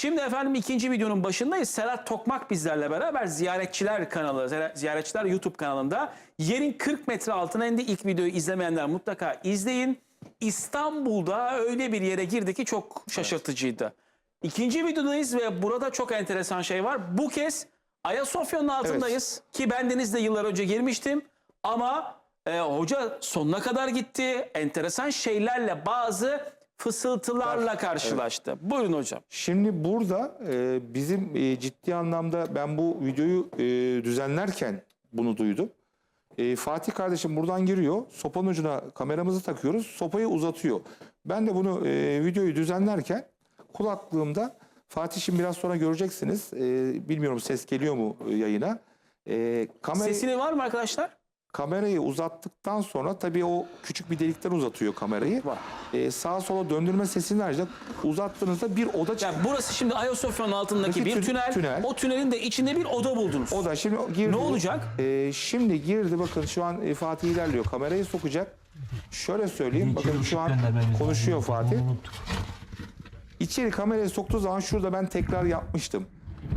Şimdi efendim ikinci videonun başındayız. Serhat Tokmak bizlerle beraber Ziyaretçiler kanalı, Ziyaretçiler YouTube kanalında yerin 40 metre altına indi. İlk videoyu izlemeyenler mutlaka izleyin. İstanbul'da öyle bir yere girdi ki çok şaşırtıcıydı. İkinci videodayız ve burada çok enteresan şey var. Bu kez Ayasofya'nın altındayız ki bendeniz de yıllar önce girmiştim ama e, hoca sonuna kadar gitti. Enteresan şeylerle bazı fısıltılarla karşılaştı. Buyurun hocam. Şimdi burada e, bizim e, ciddi anlamda ben bu videoyu e, düzenlerken bunu duydum. E, Fatih kardeşim buradan giriyor. Sopanın ucuna kameramızı takıyoruz. Sopayı uzatıyor. Ben de bunu e, videoyu düzenlerken kulaklığımda Fatih şimdi biraz sonra göreceksiniz. E, bilmiyorum ses geliyor mu e, yayına. E, kamerayı, Sesini var mı arkadaşlar? Kamerayı uzattıktan sonra tabii o küçük bir delikten uzatıyor kamerayı. Var. E, sağa sola döndürme sesini ayrıca uzattığınızda bir oda çıkıyor. Yani burası şimdi Ayasofya'nın altındaki bir tün- tünel. tünel. O tünelin de içinde bir oda buldunuz. O da şimdi girdi. Ne olacak? Ee, şimdi girdi bakın şu an e, Fatih ilerliyor. Kamerayı sokacak. Şöyle söyleyeyim. Bakın şu an konuşuyor Fatih. İçeri kamerayı soktuğu zaman şurada ben tekrar yapmıştım.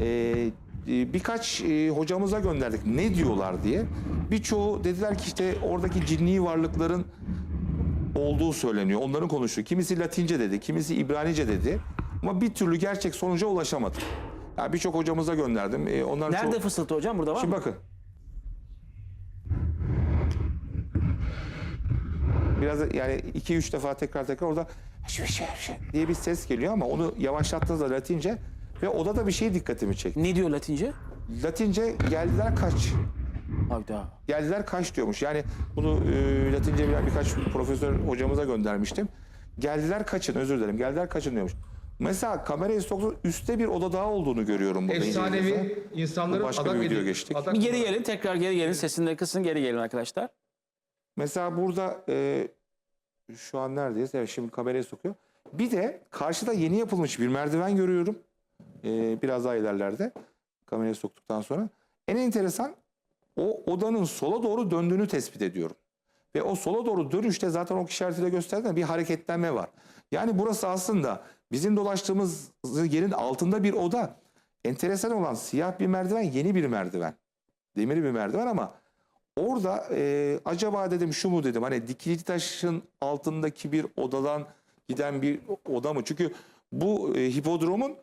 Ee, birkaç e, hocamıza gönderdik ne diyorlar diye. Birçoğu dediler ki işte oradaki cinni varlıkların olduğu söyleniyor. Onların konuşuyor. Kimisi Latince dedi, kimisi İbranice dedi. Ama bir türlü gerçek sonuca ulaşamadık. Yani birçok hocamıza gönderdim. Ee, onlar Nerede çoğu- fısıltı hocam? Burada var Şimdi mı? bakın. Biraz yani iki üç defa tekrar tekrar orada "Şu, şu, şu" diye bir ses geliyor ama onu yavaşlattığınızda Latince ve oda da bir şey dikkatimi çekti. Ne diyor Latince? Latince geldiler kaç. Hayda. Geldiler kaç diyormuş. Yani bunu e, Latince bilen birkaç profesör hocamıza göndermiştim. Geldiler kaçın özür dilerim. Geldiler kaçın diyormuş. Mesela kamerayı soktu üstte bir oda daha olduğunu görüyorum burada. Efsanevi insanların Başka adak bir video edip- geçtik. adak- Bir geri gelin, tekrar geri gelin. Sesini de kısın, geri gelin arkadaşlar. Mesela burada e, şu an neredeyiz? Evet şimdi kamerayı sokuyor. Bir de karşıda yeni yapılmış bir merdiven görüyorum. E, biraz daha ilerlerde. Kamerayı soktuktan sonra. En enteresan o odanın sola doğru döndüğünü tespit ediyorum. Ve o sola doğru dönüşte zaten o işaretiyle gösterdiğinde bir hareketlenme var. Yani burası aslında bizim dolaştığımız yerin altında bir oda. Enteresan olan siyah bir merdiven, yeni bir merdiven. Demir bir merdiven ama Orada e, acaba dedim şu mu dedim hani dikili taşın altındaki bir odadan giden bir oda mı? Çünkü bu e, hipodromun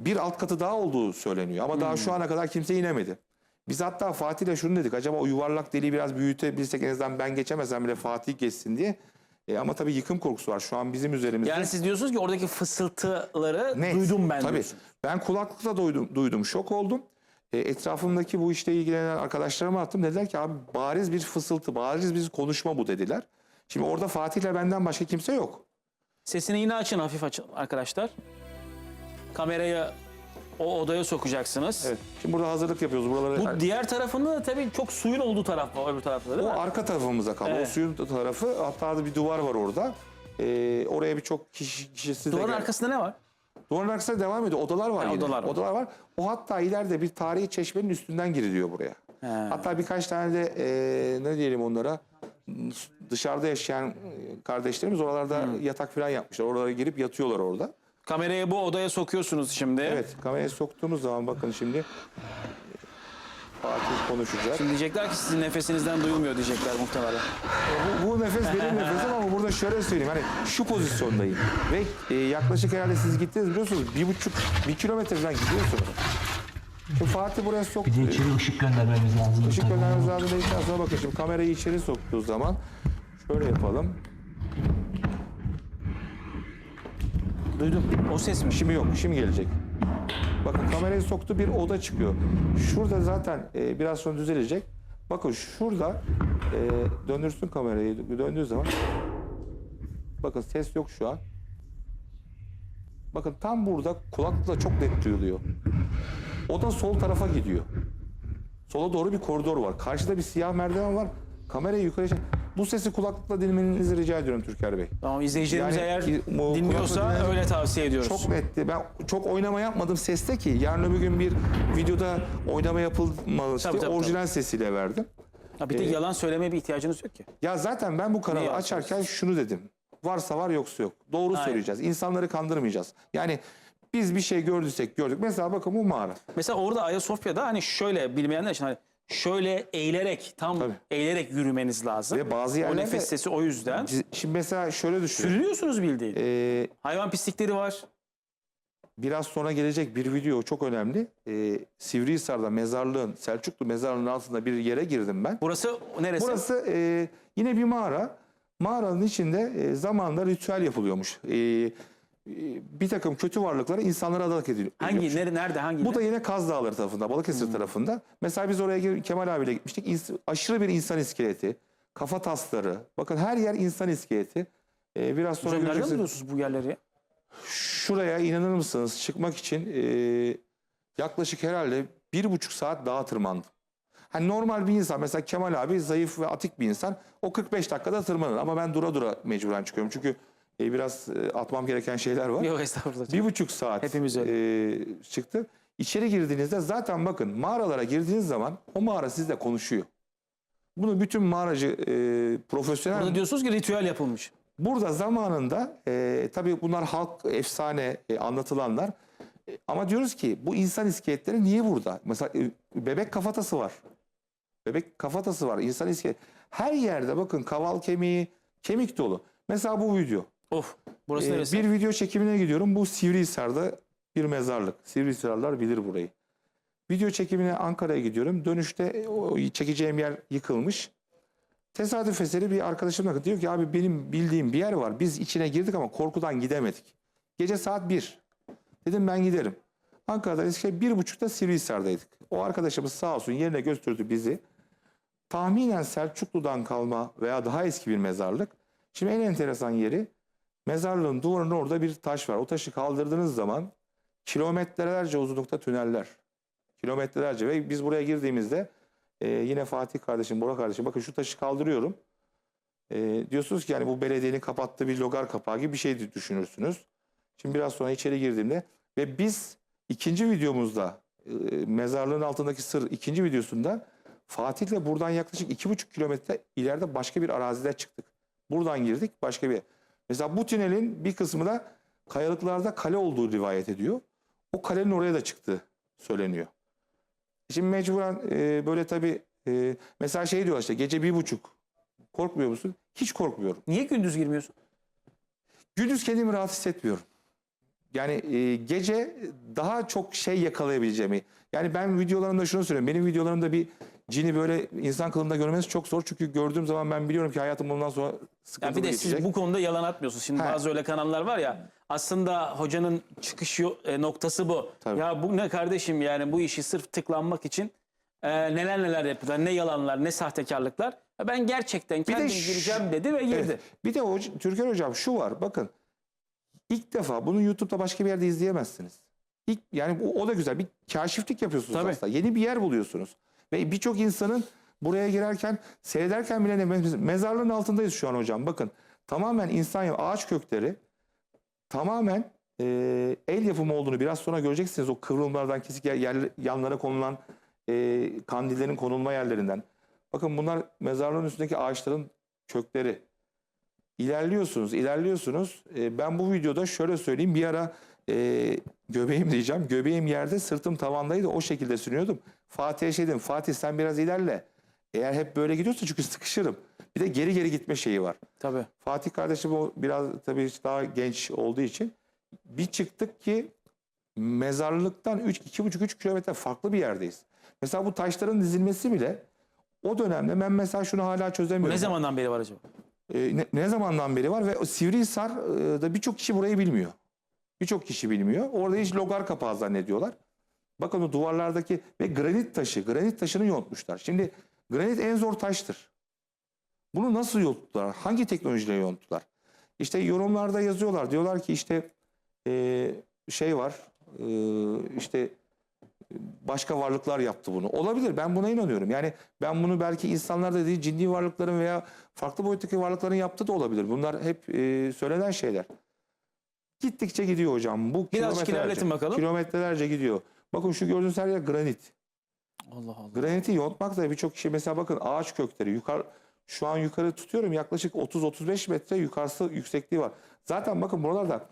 bir alt katı daha olduğu söyleniyor ama daha şu ana kadar kimse inemedi. Biz hatta Fatih'le şunu dedik acaba o yuvarlak deliği biraz büyütebilsek en azından ben geçemezsem bile Fatih geçsin diye. E, ama tabii yıkım korkusu var şu an bizim üzerimizde. Yani siz diyorsunuz ki oradaki fısıltıları Net. duydum ben Tabii. diyorsunuz. Ben kulaklıkla duydum, duydum şok oldum. E, etrafımdaki bu işle ilgilenen arkadaşlarıma attım. Dediler ki abi bariz bir fısıltı, bariz bir konuşma bu dediler. Şimdi orada Fatih'le benden başka kimse yok. Sesini yine açın, hafif açın arkadaşlar. Kamerayı o odaya sokacaksınız. Evet. Şimdi burada hazırlık yapıyoruz. Buraları Bu diğer tarafında da tabii çok suyun olduğu taraf var öbür tarafta değil o mi? arka tarafımıza kaldı. Evet. O suyun tarafı. Hatta da bir duvar var orada. E, oraya birçok kişi, kişisi de Duvarın gel- arkasında ne var? Duvarın arkasında devam ediyor. Odalar var Ha, yine. odalar var. Var. O hatta ileride bir tarihi çeşmenin üstünden giriliyor buraya. He. Hatta birkaç tane de e, ne diyelim onlara dışarıda yaşayan e, kardeşlerimiz oralarda Hmm. yatak falan yapmışlar. Oralara girip yatıyorlar orada. Kamerayı bu odaya sokuyorsunuz şimdi. Evet kameraya soktuğumuz zaman bakın şimdi Fatih konuşacak. Şimdi diyecekler ki sizin nefesinizden duyulmuyor diyecekler muhtemelen. Bu, bu nefes benim nefesim ama burada şöyle söyleyeyim hani şu pozisyondayım. Ve e, yaklaşık herhalde siz gittiniz biliyorsunuz bir buçuk bir kilometre falan gidiyorsunuz. Şimdi Fatih buraya soktu. Bir de içeri ışık göndermemiz lazım. Işık göndermemiz lazım dedikten sonra bakın şimdi kamerayı içeri soktuğu zaman şöyle yapalım. Duydum. O ses mi? Şimdi yok, şimdi gelecek. Bakın kamerayı soktu bir oda çıkıyor. Şurada zaten e, biraz sonra düzelecek. Bakın şurada e, döndürsün kamerayı döndüğü zaman. Bakın ses yok şu an. Bakın tam burada kulaklıkla çok net duyuluyor. Oda sol tarafa gidiyor. Sola doğru bir koridor var. Karşıda bir siyah merdiven var. Kamerayı yukarı çek. Bu sesi kulaklıkla dinlemenizi rica ediyorum Türker Bey. Tamam izleyicilerimiz Yani eğer bu dinliyorsa öyle tavsiye ediyoruz. Çok netti. Ben çok oynama yapmadım seste ki yarın öbür gün bir videoda oynama yapılmamıştı. Tabii, tabii, Orijinal sesiyle verdim. Ha, bir de yalan söylemeye bir ihtiyacınız yok ki. Ya zaten ben bu kanalı açarken şunu dedim. Varsa var yoksa yok. Doğru Aynen. söyleyeceğiz. İnsanları kandırmayacağız. Yani Biz bir şey gördüysek gördük. Mesela bakın bu mağara. Mesela orada Ayasofya'da hani şöyle bilmeyenler için hani şöyle eğilerek tam Tabii. eğilerek yürümeniz lazım. Ve bazı o yerlerde- nefes sesi o yüzden. Şimdi mesela şöyle düşünün. Sürünüyorsunuz bildiğin. Ee, Hayvan pislikleri var. biraz sonra gelecek bir video çok önemli. Ee, Sivrihisar'da mezarlığın, Selçuklu mezarlığının altında bir yere girdim ben. Burası neresi? Burası e, yine bir mağara. Mağaranın içinde e, zamanında ritüel yapılıyormuş. E, bir takım kötü varlıklara insanlara adalet ediliyor. hangi nere, nerede hangi? Bu da yine Kaz Dağları tarafında, Balıkesir Hmm. tarafında. Mesela biz oraya Kemal abiyle gitmiştik. İns- aşırı bir insan iskeleti, kafa tasları. Bakın her yer insan iskeleti. E, biraz sonra Hocam nereden göreceksiniz. buluyorsunuz bu yerleri? Şuraya inanır mısınız çıkmak için e, yaklaşık herhalde bir buçuk saat dağa tırmandım. Hani normal bir insan mesela Kemal abi zayıf ve atik bir insan o 45 dakikada tırmanır ama ben dura dura mecburen çıkıyorum çünkü e, biraz e, atmam gereken şeyler var. Yok estağfurullah. Bir buçuk saat Hepimiz e, çıktı. İçeri girdiğinizde zaten bakın mağaralara girdiğiniz zaman o mağara sizle konuşuyor. Bunu bütün mağaracı e, profesyonel Burada diyorsunuz ki ritüel yapılmış. Burada zamanında e, tabii bunlar halk efsane e, anlatılanlar. E, ama diyoruz ki bu insan iskeletleri niye burada? Mesela e, bebek kafatası var. Bebek kafatası var. İnsan iskelet. Her yerde bakın kaval kemiği, kemik dolu. Mesela bu video. Of. Burası E, neresi? bir video çekimine gidiyorum. Bu Sivrihisar'da bir mezarlık. Sivrihisarlar bilir burayı. Video çekimine Ankara'ya gidiyorum. Dönüşte e, o çekeceğim yer yıkılmış. Tesadüf eseri bir arkadaşımla diyor ki abi benim bildiğim bir yer var. Biz içine girdik ama korkudan gidemedik. Gece saat 1. Dedim ben giderim. Ankara'da Eskişehir bir buçukta Sivrihisar'daydık. O arkadaşımız sağ olsun yerine götürdü bizi. Tahminen Selçuklu'dan kalma veya daha eski bir mezarlık. Şimdi en enteresan yeri mezarlığın duvarının orada bir taş var. O taşı kaldırdığınız zaman kilometrelerce uzunlukta tüneller. Kilometrelerce ve biz buraya girdiğimizde e, yine Fatih kardeşim, Bora kardeşim bakın şu taşı kaldırıyorum. E, diyorsunuz ki yani bu belediyenin kapattığı bir logar kapağı gibi bir şey düşünürsünüz. Şimdi biraz sonra içeri girdiğimde ve biz ikinci videomuzda e, mezarlığın altındaki sır ikinci videosunda Fatih'le buradan yaklaşık iki buçuk kilometre ileride başka bir arazide çıktık. Buradan girdik başka bir. Mesela bu tünelin bir kısmı da kayalıklarda kale olduğu rivayet ediyor. O kalenin oraya da çıktığı söyleniyor. Şimdi mecburen e, böyle tabii e, mesela şey diyorlar işte gece bir buçuk korkmuyor musun? Hiç korkmuyorum. Niye gündüz girmiyorsun? Gündüz kendimi rahat hissetmiyorum. Yani e, gece daha çok şey yakalayabileceğimi. Yani ben videolarımda şunu söylüyorum. Benim videolarımda bir cini böyle insan kılığında görmeniz çok zor. Çünkü gördüğüm zaman ben biliyorum ki hayatım bundan sonra sıkıntılı bir de siz geçecek. bu konuda yalan atmıyorsunuz. Şimdi Ha. bazı öyle kanallar var ya aslında hocanın çıkış e, noktası bu. Tabii. Ya bu ne kardeşim yani bu işi sırf tıklanmak için e, neler neler yapıyorlar. Ne yalanlar ne sahtekarlıklar. Ben gerçekten de kendim şu- gireceğim dedi ve girdi. Evet. Bir de hoca, Türker Hocam şu var bakın. ilk defa bunu YouTube'da başka bir yerde izleyemezsiniz. İlk, yani bu, o da güzel. Bir kaşiflik yapıyorsunuz Tabii. aslında. Yeni bir yer buluyorsunuz. Ve birçok insanın buraya girerken, seyrederken bile ne, mez- mezarlığın altındayız şu an hocam. Bakın tamamen insan ağaç kökleri tamamen e, el yapımı olduğunu biraz sonra göreceksiniz. O kıvrımlardan kesik yer, yer- yanlara konulan e, kandillerin konulma yerlerinden. Bakın bunlar mezarlığın üstündeki ağaçların kökleri. İlerliyorsunuz, ilerliyorsunuz. E, ben bu videoda şöyle söyleyeyim. Bir ara e, göbeğim diyeceğim. Göbeğim yerde, sırtım tavandaydı. O şekilde sürünüyordum. Fatih'e şey dedim. Fatih sen biraz ilerle. Eğer hep böyle gidiyorsa çünkü sıkışırım. Bir de geri geri gitme şeyi var. Tabii. Fatih kardeşim o biraz tabii daha genç olduğu için bir çıktık ki mezarlıktan 3 2,5-3 kilometre farklı bir yerdeyiz. Mesela bu taşların dizilmesi bile o dönemde ben mesela şunu hala çözemiyorum. ne zamandan beri var acaba? E, ne, ne zamandan beri var ve Sivrihisar'da birçok kişi burayı bilmiyor. Birçok kişi bilmiyor. Orada hiç logar kapağı zannediyorlar. Bakın o duvarlardaki ve granit taşı, granit taşını yontmuşlar. Şimdi granit en zor taştır. Bunu nasıl yonttular? Hangi teknolojiyle yonttular? İşte yorumlarda yazıyorlar. Diyorlar ki işte e, şey var, e, işte başka varlıklar yaptı bunu. Olabilir. Ben buna inanıyorum. Yani ben bunu belki insanlar da değil, cinni varlıkların veya farklı boyuttaki varlıkların yaptığı da olabilir. Bunlar hep e, söylenen şeyler. Gittikçe gidiyor hocam. Bu Birazcık kilometrelerce- bakalım. Kilometrelerce gidiyor. Bakın şu gördüğünüz her yer granit. Allah Allah. Graniti yontmak da birçok kişi mesela bakın ağaç kökleri yukarı şu an yukarı tutuyorum yaklaşık 30-35 metre yukarısı yüksekliği var. Zaten bakın buralarda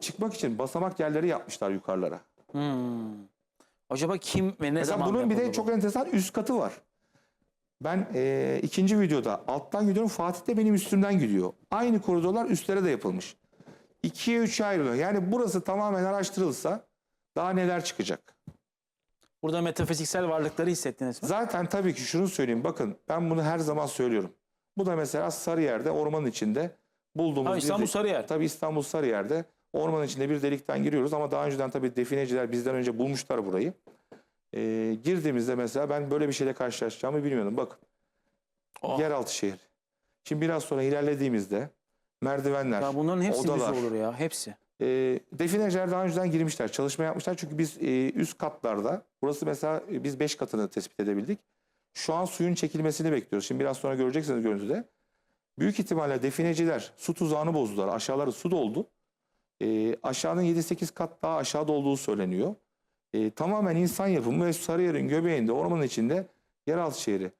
çıkmak için basamak yerleri yapmışlar yukarılara. Hmm. Acaba kim ve ne Mesela zaman bunun bir de bu? çok enteresan üst katı var. Ben eee, ikinci videoda alttan gidiyorum. Fatih de benim üstümden gidiyor. Aynı koridorlar üstlere de yapılmış. İkiye üçe ayrılıyor. Yani burası tamamen araştırılsa daha neler çıkacak? Burada metafiziksel varlıkları hissettiniz mi? Zaten tabii ki şunu söyleyeyim. Bakın ben bunu her zaman söylüyorum. Bu da mesela Sarıyer'de ormanın içinde bulduğumuz Ha, bir İstanbul de- Sarıyer. Tabii İstanbul Sarıyer'de ormanın içinde bir delikten giriyoruz ama daha önceden tabii defineciler bizden önce bulmuşlar burayı. Ee, girdiğimizde mesela ben böyle bir şeyle karşılaşacağımı bilmiyordum. Bakın Oh. yeraltı şehir. Şimdi biraz sonra ilerlediğimizde merdivenler, Ya bunların hepsi odalar. olur ya. Hepsi. E, defineciler daha önceden girmişler, çalışma yapmışlar. Çünkü biz e, üst katlarda, burası mesela e, biz 5 katını tespit edebildik. Şu an suyun çekilmesini bekliyoruz. Şimdi biraz sonra göreceksiniz görüntüde. Büyük ihtimalle defineciler su tuzağını bozdular. Aşağıları su doldu. E, aşağının 7-8 kat daha aşağıda olduğu söyleniyor. E, tamamen insan yapımı ve Sarıyer'in göbeğinde, ormanın içinde yeraltı şehri.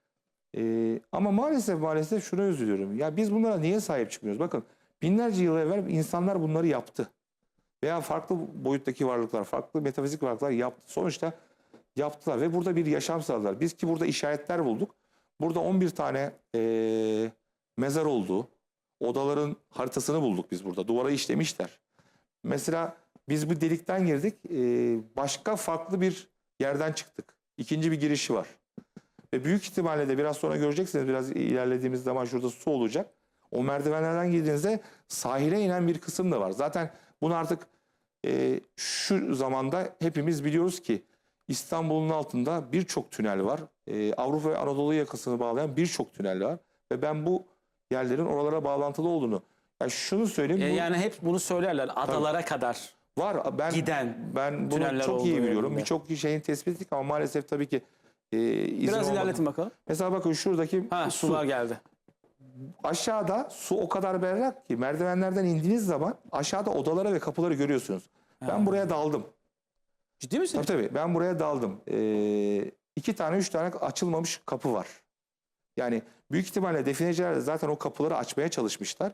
E, ama maalesef maalesef şuna üzülüyorum. Ya biz bunlara niye sahip çıkmıyoruz? Bakın binlerce yıl evvel insanlar bunları yaptı. Veya farklı boyuttaki varlıklar, farklı metafizik varlıklar yaptı. Sonuçta yaptılar ve burada bir yaşam sağladılar. Biz ki burada işaretler bulduk. Burada 11 tane eee, mezar olduğu, odaların haritasını bulduk biz burada. Duvara işlemişler. Mesela biz bu delikten girdik. eee, başka farklı bir yerden çıktık. İkinci bir girişi var. Ve büyük ihtimalle de biraz sonra göreceksiniz. Biraz ilerlediğimiz zaman şurada su olacak. O merdivenlerden girdiğinizde sahile inen bir kısım da var. Zaten bunu artık e, şu zamanda hepimiz biliyoruz ki İstanbul'un altında birçok tünel var. E, Avrupa ve Anadolu yakasını bağlayan birçok tünel var. Ve ben bu yerlerin oralara bağlantılı olduğunu ya şunu söyleyeyim. E, bu yani hep bunu söylerler. Adalara kadar var. Ben giden. ben bunu çok iyi biliyorum. Birçok şeyin tespit ettik ama maalesef tabii ki e, Biraz olmadı. ilerletin bakalım. Mesela bakın şuradaki Ha su. sular geldi. Aşağıda su o kadar berrak ki merdivenlerden indiğiniz zaman aşağıda odaları ve kapıları görüyorsunuz. Ben buraya daldım. Ciddi misin? Tabii tabii ben buraya daldım. Ee, iki tane üç tane açılmamış kapı var. Yani büyük ihtimalle defineciler de zaten o kapıları açmaya çalışmışlar.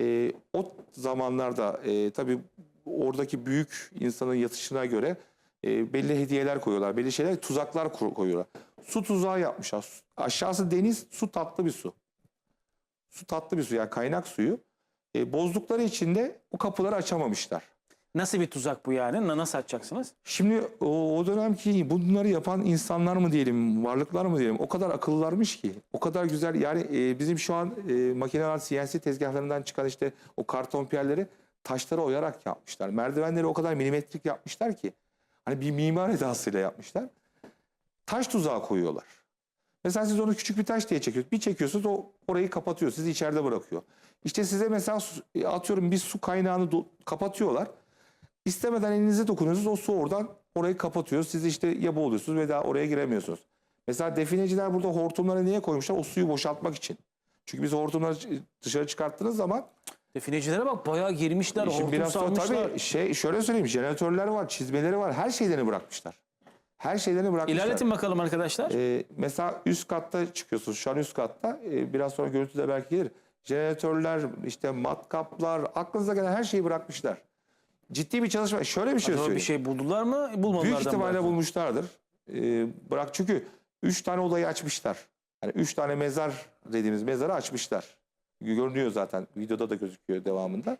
Ee, o zamanlarda e, tabii oradaki büyük insanın yatışına göre e, belli hediyeler koyuyorlar. Belli şeyler tuzaklar kur- koyuyorlar. Su tuzağı yapmışlar. Su- Aşağısı deniz, su tatlı bir su. Su tatlı bir su yani kaynak suyu. E, bozdukları için de o kapıları açamamışlar. Nasıl bir tuzak bu yani? Na- Nasıl açacaksınız? Şimdi o, o dönemki bunları yapan insanlar mı diyelim, varlıklar mı diyelim o kadar akıllılarmış ki. O kadar güzel yani e, bizim şu an e, makineler CNC tezgahlarından çıkan işte o karton piyerleri taşlara oyarak yapmışlar. Merdivenleri o kadar milimetrik yapmışlar ki. Hani bir mimar edasıyla yapmışlar. Taş tuzağı koyuyorlar. Mesela siz onu küçük bir taş diye çekiyorsunuz. Bir çekiyorsunuz o orayı kapatıyor. Sizi içeride bırakıyor. İşte size mesela su- e, atıyorum bir su kaynağını kapatıyorlar. İstemeden elinize dokunuyorsunuz. O su oradan orayı kapatıyor. Siz işte ya boğuluyorsunuz ve daha oraya giremiyorsunuz. Mesela defineciler burada hortumları niye koymuşlar? O suyu boşaltmak için. Çünkü biz hortumları dışarı çıkarttığınız zaman Definecilere bak bayağı girmişler. Şimdi hortum biraz sonra salmışlar. tabii şey şöyle söyleyeyim jeneratörler var, çizmeleri var. Her şeylerini bırakmışlar. Her şeylerini bırakmışlar. İlerletin bakalım arkadaşlar. Ee, mesela üst katta çıkıyorsunuz. Şu an üst katta. Ee, biraz sonra görüntüde belki gelir. Jeneratörler, işte matkaplar, aklınıza gelen her şeyi bırakmışlar. Ciddi bir çalışma. Şöyle bir şey Acaba söyleyeyim. bir şey buldular mı? Bulmadılar. Büyük ihtimalle bulmuşlardır. Ee, bırak çünkü üç tane odayı açmışlar. Yani üç tane mezar dediğimiz mezarı açmışlar. Görünüyor zaten. Videoda da gözüküyor devamında.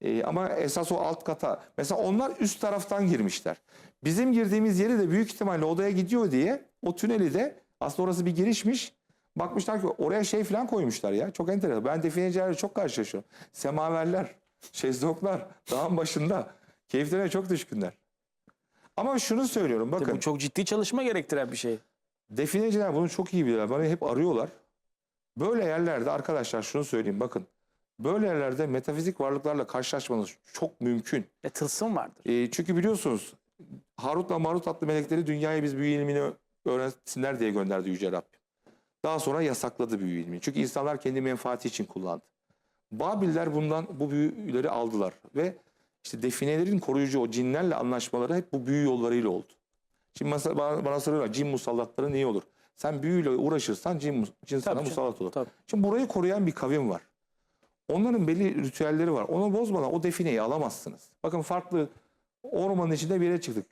Ee, ama esas o alt kata. Mesela onlar üst taraftan girmişler. Bizim girdiğimiz yeri de büyük ihtimalle odaya gidiyor diye o tüneli de aslında orası bir girişmiş. Bakmışlar ki oraya şey falan koymuşlar ya. Çok enteresan. Ben definecilerle çok karşılaşıyorum. Semaverler, şezlonglar dağın başında. Keyiflerine çok düşkünler. Ama şunu söylüyorum bakın. Bu çok ciddi çalışma gerektiren bir şey. Defineciler bunu çok iyi biliyorlar. Bana hep arıyorlar. Böyle yerlerde arkadaşlar şunu söyleyeyim bakın. Böyle yerlerde metafizik varlıklarla karşılaşmanız çok mümkün. E, tılsım vardır. E, çünkü biliyorsunuz Harut'la Marut adlı melekleri dünyaya biz büyü ilmini öğrensinler diye gönderdi Yüce Rabbim. Daha sonra yasakladı büyü ilmini. Çünkü insanlar kendi menfaati için kullandı. Babiller bundan bu büyüleri aldılar ve işte definelerin koruyucu o cinlerle anlaşmaları hep bu büyü yollarıyla oldu. Şimdi mesela bana, bana soruyorlar cin musallatları niye olur? Sen büyüyle uğraşırsan cin, cin sana Tabii musallat olur. tabii. Şimdi burayı koruyan bir kavim var. Onların belli ritüelleri var. Onu bozmadan o defineyi alamazsınız. Bakın farklı ormanın içinde bir yere çıktık.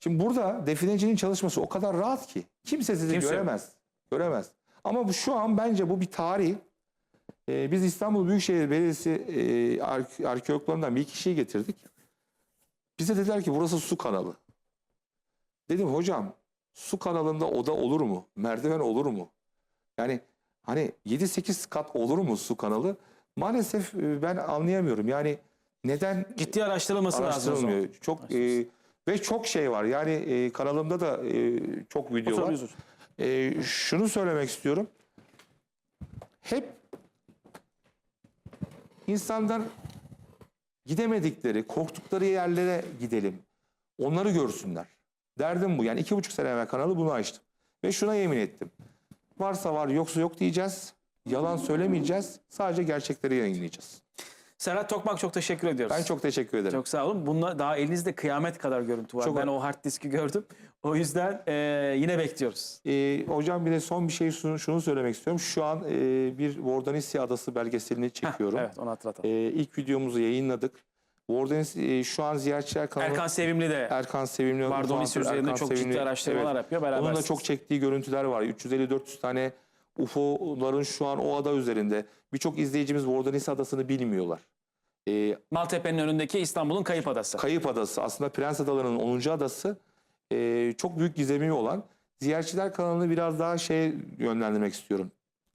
Şimdi burada definecinin çalışması o kadar rahat ki kimse sizi Kimse göremez. Göremez. Ama bu şu an bence bu bir tarih. Ee, biz İstanbul Büyükşehir Belediyesi e, arke- arkeologlarından bir kişiyi getirdik. Bize dediler ki burası su kanalı. Dedim hocam su kanalında oda olur mu? Merdiven olur mu? Yani hani 7-8 kat olur mu su kanalı? Maalesef e, ben anlayamıyorum. Yani neden Ciddi araştırılması lazım. araştırılmıyor? Çok e, ve çok şey var. Yani e, kanalımda da e, çok video Otur, var. E, şunu söylemek istiyorum. Hep insanlar gidemedikleri, korktukları yerlere gidelim. Onları görsünler. Derdim bu. Yani iki buçuk sene evvel kanalı bunu açtım. Ve şuna yemin ettim. Varsa var yoksa yok diyeceğiz. Yalan söylemeyeceğiz. Sadece gerçekleri yayınlayacağız. Serhat Tokmak çok teşekkür ediyoruz. Ben çok teşekkür ederim. Çok sağ olun. Bunlar daha elinizde kıyamet kadar görüntü var. Çok- ben o hard diski gördüm. O yüzden e, yine bekliyoruz. Ee, hocam bir de son bir şey şunu, şunu söylemek istiyorum. Şu an e, bir Vordanisya Adası belgeselini Heh, çekiyorum. evet onu hatırlatalım. Ee, ilk videomuzu yayınladık. Vordanis e, şu an ziyaretçiler kanalı Erkan Sevimli de Erkan Sevimli. Vardonisya Erkan üzerinde çok ciddi Sevimli. araştırmalar Evet. yapıyor. Beraber Onun da çok çektiği görüntüler var. 350-400 tane UFO'ların şu an o ada üzerinde. Birçok izleyicimiz Vordanisya Adası'nı bilmiyorlar. Ee, Maltepe'nin önündeki İstanbul'un Kayıp Adası. Kayıp Adası aslında Prens Adaları'nın 10. adası. Ee, çok büyük gizemi olan. Ziyaretçiler kanalını biraz daha şey yönlendirmek istiyorum.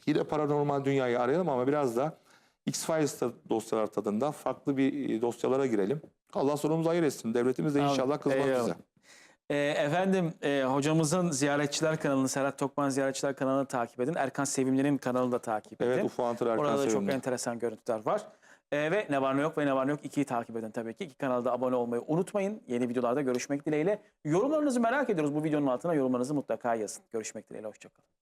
Yine paranormal dünyayı arayalım ama biraz da X-Files dosyalar tadında farklı bir e, dosyalara girelim. Allah sonumuzu hayır etsin. Devletimiz de inşallah kızmaz bize. E, efendim e, hocamızın ziyaretçiler kanalını, Serhat Tokman ziyaretçiler kanalını takip edin. Erkan Sevimli'nin kanalını da takip edin. Evet UFO Hunter Erkan Orada da çok Sevimli. enteresan görüntüler var. E, ve Ne Var Ne Yok ve Ne Var Ne Yok 2'yi takip edin tabii ki. İki kanalda abone olmayı unutmayın. Yeni videolarda görüşmek dileğiyle. Yorumlarınızı merak ediyoruz. Bu videonun altına yorumlarınızı mutlaka yazın. Görüşmek dileğiyle. Hoşçakalın.